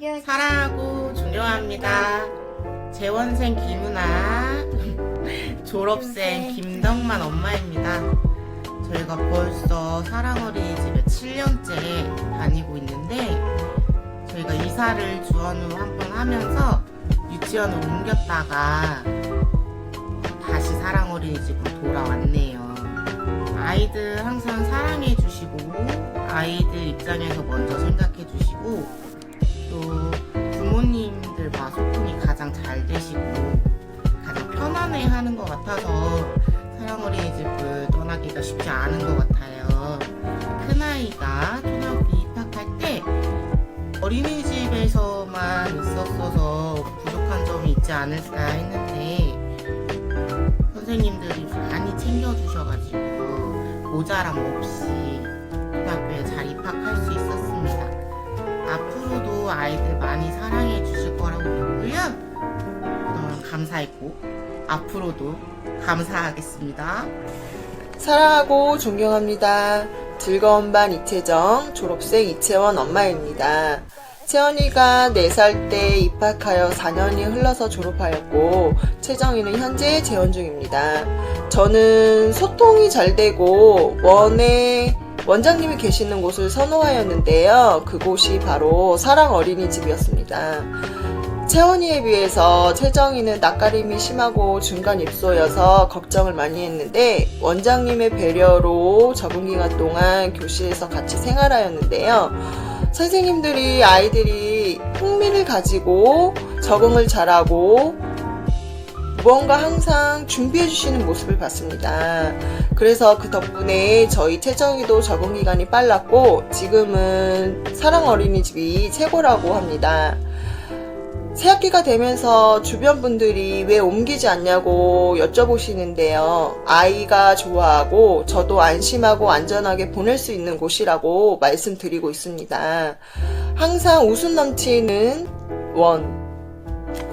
사랑하고 존경합니다. 재원생 김은아, 졸업생 김덕만 엄마입니다. 저희가 벌써 사랑어린이집에 7년째 다니고 있는데 저희가 이사를 주원으로 한번 하면서 유치원을 옮겼다가 다시 사랑 어린이집으로 돌아왔네요. 아이들 항상 사랑해 주시고 아이들 입장에서 먼저 생각해 주시고 또 부모님들과 소통이 가장 잘 되시고 가장 편안해 하는 것 같아서 사랑어린이 집을 떠나기가 쉽지 않은 것 같아요. 큰아이가 초등학교 입학할 때 어린이집에서만 있었어서 부족한 점이 있지 않을까 했는데 선생님들이 많이 챙겨주셔가지고 모자람 없이 고등학교에 잘 입학할 수 있었습니다. 아이들 많이 사랑해 주실 거라고 믿고요. 어, 감사했고 앞으로도 감사하겠습니다. 사랑하고 존경합니다. 즐거운 반 이채정, 졸업생 이채원 엄마입니다. 채원이가 4살 때 입학하여 4년이 흘러서 졸업하였고, 채정이는 현재 재원 중입니다. 저는 소통이 잘 되고, 원에 원장님이 계시는 곳을 선호하였는데요. 그곳이 바로 사랑 어린이집이었습니다. 채원이에 비해서 채정이는 낯가림이 심하고 중간 입소여서 걱정을 많이 했는데 원장님의 배려로 적응 기간 동안 교실에서 같이 생활하였는데요. 선생님들이 아이들이 흥미를 가지고 적응을 잘하고 무언가 항상 준비해 주시는 모습을 봤습니다. 그래서 그 덕분에 저희 채정이도 적응 기간이 빨랐고 지금은 사랑 어린이집이 최고라고 합니다. 새학기가 되면서 주변 분들이 왜 옮기지 않냐고 여쭤보시는데요. 아이가 좋아하고 저도 안심하고 안전하게 보낼 수 있는 곳이라고 말씀드리고 있습니다. 항상 웃음 넘치는 원,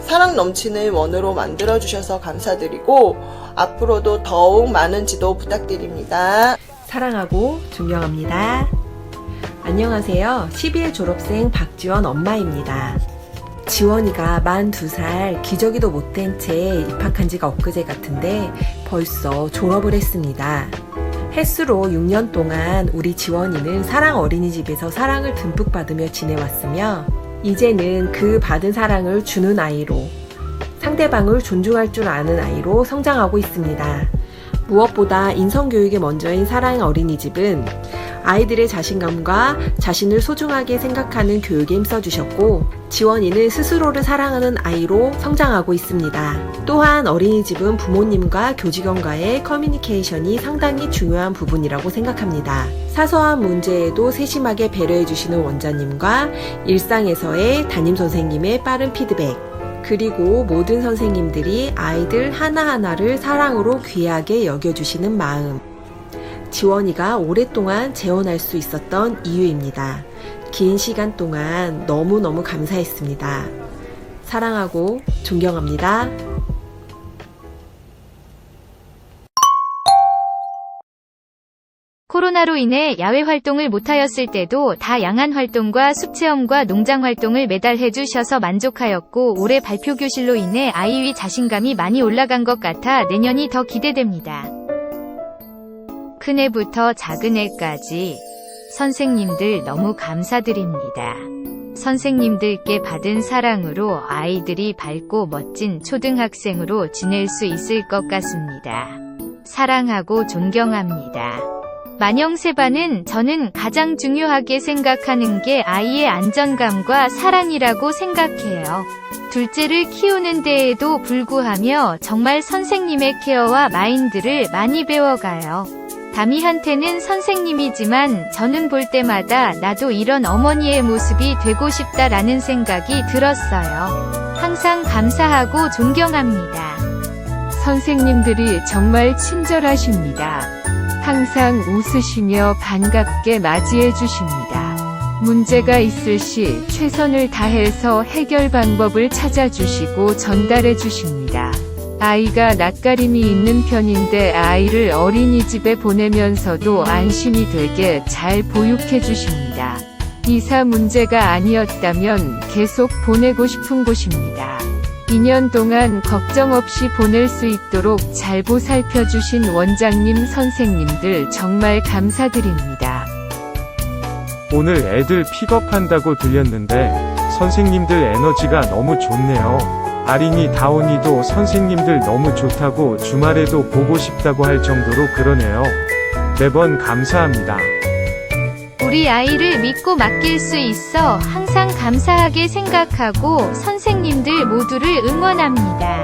사랑 넘치는 원으로 만들어 주셔서 감사드리고 앞으로도 더욱 많은 지도 부탁드립니다. 사랑하고 존경합니다. 안녕하세요. 12일 졸업생 박지원 엄마입니다. 지원이가 만두살 기저귀도 못된 채 입학한 지가 엊그제 같은데 벌써 졸업을 했습니다. 햇수로 6년 동안 우리 지원이는 사랑 어린이집에서 사랑을 듬뿍 받으며 지내왔으며 이제는 그 받은 사랑을 주는 아이로 상대방을 존중할 줄 아는 아이로 성장하고 있습니다. 무엇보다 인성교육의 먼저인 사랑 어린이집은 아이들의 자신감과 자신을 소중하게 생각하는 교육에 힘써주셨고, 지원이는 스스로를 사랑하는 아이로 성장하고 있습니다. 또한 어린이집은 부모님과 교직원과의 커뮤니케이션이 상당히 중요한 부분이라고 생각합니다. 사소한 문제에도 세심하게 배려해주시는 원장님과 일상에서의 담임 선생님의 빠른 피드백, 그리고 모든 선생님들이 아이들 하나하나를 사랑으로 귀하게 여겨주시는 마음. 지원이가 오랫동안 재원할 수 있었던 이유입니다. 긴 시간 동안 너무너무 감사했습니다. 사랑하고 존경합니다. 코로나로 인해 야외 활동을 못하였을 때도 다양한 활동과 숲체험과 농장 활동을 매달 해주셔서 만족하였고 올해 발표 교실로 인해 아이의 자신감이 많이 올라간 것 같아 내년이 더 기대됩니다. 큰 애부터 작은 애까지 선생님들 너무 감사드립니다. 선생님들께 받은 사랑으로 아이들이 밝고 멋진 초등학생으로 지낼 수 있을 것 같습니다. 사랑하고 존경합니다. 만영세반은 저는 가장 중요하게 생각하는 게 아이의 안정감과 사랑이라고 생각해요. 둘째를 키우는 데에도 불구하며 정말 선생님의 케어와 마인드를 많이 배워가요. 다미한테는 선생님이지만 저는 볼 때마다 나도 이런 어머니의 모습이 되고 싶다라는 생각이 들었어요. 항상 감사하고 존경합니다. 선생님들이 정말 친절하십니다. 항상 웃으시며 반갑게 맞이해 주십니다. 문제가 있을 시 최선을 다해서 해결 방법을 찾아주시고 전달해 주십니다. 아이가 낯가림이 있는 편인데 아이를 어린이집에 보내면서도 안심이 되게 잘 보육해 주십니다. 비사 문제가 아니었다면 계속 보내고 싶은 곳입니다. 2년 동안 걱정 없이 보낼 수 있도록 잘 보살펴 주신 원장님 선생님들 정말 감사드립니다. 오늘 애들 픽업한다고 들렸는데 선생님들 에너지가 너무 좋네요. 아린이 다온이도 선생님들 너무 좋다고 주말에도 보고 싶다고 할 정도로 그러네요. 매번 감사합니다. 우리 아이를 믿고 맡길 수 있어 항상 감사하게 생각하고 선생님들 모두를 응원합니다.